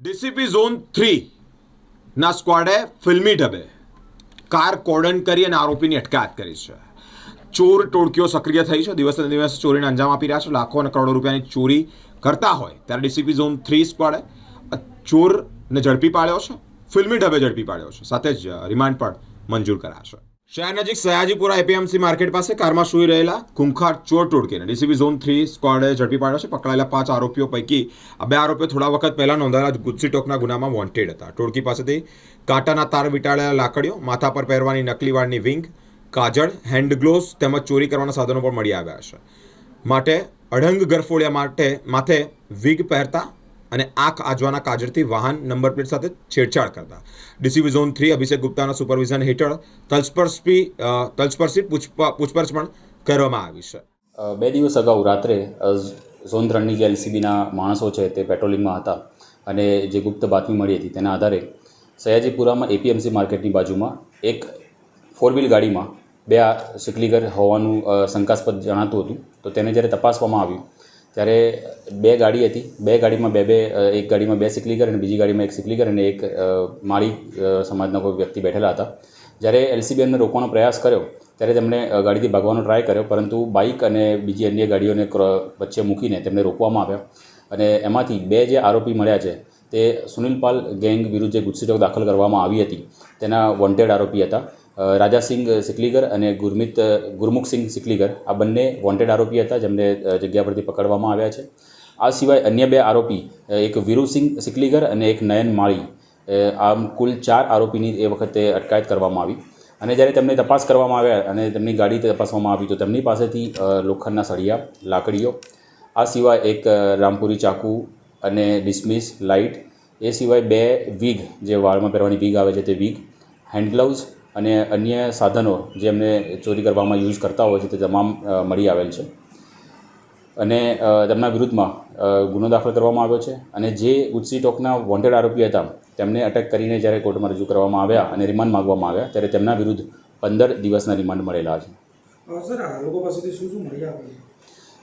DCP zone three ના સ્ક્વોડે ફિલ્મી ઢબે કાર કોર્ડન કરી અને આરોપીની અટકાયત કરી છે. ચોર ટોળકીઓ સક્રિય થઈ છે. દિવસે દિવસે ચોરીને અંજામ આપી રહ્યા છે. લાખો અને કરોડો રૂપિયાની ચોરી કરતા હોય ત્યારે ડીસીપી ઝોન થ્રી સ્ક્વોડે ચોરને ઝડપી પાડ્યો છે. ફિલ્મી ઢબે ઝડપી પાડ્યો છે. સાથે જ રિમાન્ડ પણ મંજૂર કરાયા છે. શહેર નજીક સયાજીપુરા એપીએમસી માર્કેટ પાસે કારમાં સૂઈ રહેલા ખૂંખાર ચોર ટોડકીને ડીસીબી ઝોન થ્રી સ્કવોડે ઝડપી પાડ્યો છે. પકડાયેલા પાંચ આરોપીઓ પૈકી આ બે આરોપીઓ થોડા વખત પહેલા નોંધાયેલા ગુજસી ટોકના ગુનામાં વોન્ટેડ હતા. ટોળકી પાસેથી કાંટાના તાર વીંટાળેલા લાકડીઓ, માથા પર પહેરવાની નકલી વાળની વિંગ, કાજળ હેન્ડ ગ્લોવ્સ તેમજ ચોરી કરવાના સાધનો પણ મળી આવ્યા છે. માટે અઢંગ ગરફોડિયા માટે માથે વિગ પહેરતા અને આંખ આજવાના કાજળથી વાહન નંબર પ્લેટ સાથે છેડછાડ કરતા. ડીસીબી ઝોન થ્રી, અભિષેક ગુપ્તાના સુપરવિઝન હેઠળ તલસ્પર્શી તલસ્પર્શી પૂછપ- પૂછપરછ પણ કરવામાં આવી છે. બે દિવસ અગાઉ રાત્રે ઝોન ત્રણની જે એલસીબીના માણસો છે તે પેટ્રોલિંગમાં હતા અને જે ગુપ્ત બાતમી મળી હતી તેના આધારે સયાજીપુરામાં એપીએમસી માર્કેટની બાજુમાં એક ફોર વ્હીલ ગાડીમાં બે સિકલીગર હોવાનું શંકાસ્પદ જણાતું હતું. તો તેને જ્યારે તપાસવામાં આવ્યું ત્યારે બે ગાડી હતી. બે ગાડીમાં બે બે એક ગાડીમાં બે સિકલીગર અને બીજી ગાડીમાં એક સિકલીગર અને એક માળી સમાજના કોઈ વ્યક્તિ બેઠેલા હતા. જ્યારે એલસીબી એમને રોકવાનો પ્રયાસ કર્યો, ત્યારે તેમણે ગાડીથી ભાગવાનો ટ્રાય કર્યો, પરંતુ બાઇક અને બીજી અન્ય ગાડીઓને ક્રો- વચ્ચે મૂકીને તેમને રોકવામાં આવ્યા. અને એમાંથી બે જે આરોપી મળ્યા છે, તે સુનિલ પાલ ગેંગ વિરુદ્ધ જે ગુજસીટોક દાખલ કરવામાં આવી હતી, તેના વોન્ટેડ આરોપી હતા. રાજાસિંહ સિકલીગર અને ગુરમિત ગુરમુખસિંહ સિકલીગર આ બંને વોન્ટેડ આરોપી હતા જેમને જગ્યા પરથી પકડવામાં આવ્યા છે. આ સિવાય અન્ય બે આરોપી એક વીરુસિંહ સિકલીગર અને એક નયન માળી આમ કુલ ચાર આરોપીની એ વખતે અટકાયત કરવામાં આવી. અને જ્યારે તેમને તપાસ કરવામાં આવ્યા અને તેમની ગાડી તપાસવામાં આવી તો તેમની પાસેથી લોખંડના સળિયા, લાકડીઓ, આ સિવાય એક રામપુરી ચાકુ અને ડિસમિસ લાઇટ એ સિવાય બે વીગ જે વાળમાં પહેરવાની વીગ આવે છે તે વીગ હેન્ડ ગ્લવ્સ અને અન્ય સાધનો જે એમને ચોરી કરવામાં યુઝ કરતા હોય છે તે તમામ મળી આવેલ છે. અને તેમના વિરુદ્ધમાં ગુનો દાખલ કરવામાં આવ્યો છે અને જે ગુજસી ટોકના વોન્ટેડ આરોપી હતા તેમને અટક કરીને જ્યારે કોર્ટમાં રજૂ કરવામાં આવ્યા અને રિમાન્ડ માગવામાં આવ્યા ત્યારે તેમના વિરુદ્ધ પંદર દિવસના રિમાન્ડ મળેલા છે. સર લોકો પાસેથી શું શું મળી આવે? છે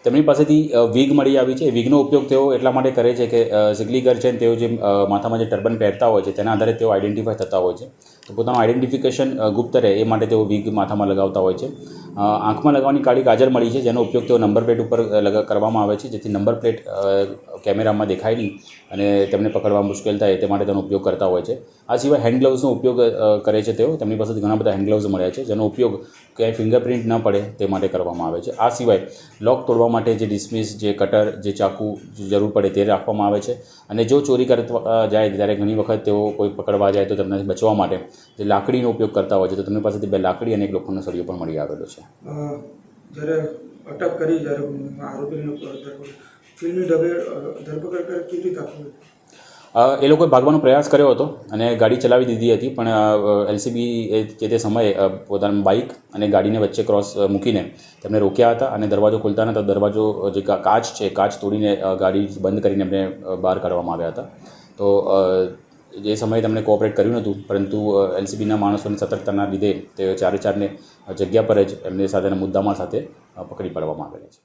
તેમની પાસેથી વીગ મળી આવી છે. વિગનો ઉપયોગ તેઓ એટલા માટે કરે છે કે સિગલીગર છે તેઓ જે માથામાં જે ટર્બન પહેરતા હોય છે, તેના આધારે તેઓ આઈડેન્ટિફાય થતા હોય છે. તો પોતાનું આઈડેન્ટિફિકેશન ગુપ્ત રહે એ માટે તેઓ વિગ માથામાં લગાવતા હોય છે. આંખમાં લગાવવાની કાળી કાજલ મળી છે, જેનો ઉપયોગ તેઓ નંબર પ્લેટ ઉપર લગા, કરવામાં આવે છે, જેથી નંબર પ્લેટ કેમેરામાં દેખાય નહીં અને તેમને પકડવા મુશ્કેલ થાય, તે માટે તેનો ઉપયોગ કરતા હોય છે. આ સિવાય હેન્ડ ગ્લવ્સનો ઉપયોગ કરે છે તેઓ. તેમની પાસેથી ઘણા બધા હેન્ડ ગ્લવ્સ મળ્યા છે, જેનો ઉપયોગ ક્યાંય ફિંગરપ્રિન્ટ ન પડે, તે માટે કરવામાં આવે છે. આ સિવાય લોક તોડવા માટે જે ડિસમિસ, જે કટર, જે ચાકુ જરૂર પડે તે રાખવામાં આવે છે અને જો ચોરી કરવા જાય ત્યારે ઘણી વખત તેઓ કોઈ પકડવા જાય તો તેમનાથી બચવા માટે જે લાકડીનો ઉપયોગ કરતા હોય છે, તો તેમની પાસેથી બે લાકડી અને એક લોખંડનો સળિયો પણ મળી આવેલો છે. જ્યારે અટક કરી, જ્યારે આરોપીને ધરપકડ ફિલ્મી ઢબે ધરપકડ કેવી રીતે આપવું? એ લોકોએ ભાગવાનો પ્રયાસ કર્યો હતો અને ગાડી ચલાવી દીધી હતી, પણ એલસીબી એ જે તે સમયે પોતાની બાઇક અને ગાડીને વચ્ચે ક્રોસ મૂકીને તેમને રોક્યા હતા અને દરવાજો ખોલતા નતા. દરવાજો જે કાચ છે, કાચ તોડીને ગાડી બંધ કરીને એમને બહાર કાઢવામાં આવ્યા હતા. તો જે સમયે તેમણે કોઓપરેટ કર્યું નહોતું, પરંતુ એલસીબીના માણસોની સતર્કતાના લીધે તે ચારે ચારને જગ્યા પર જ એમની સાથેના મુદ્દામાલ સાથે પકડી પાડવામાં આવેલા છે.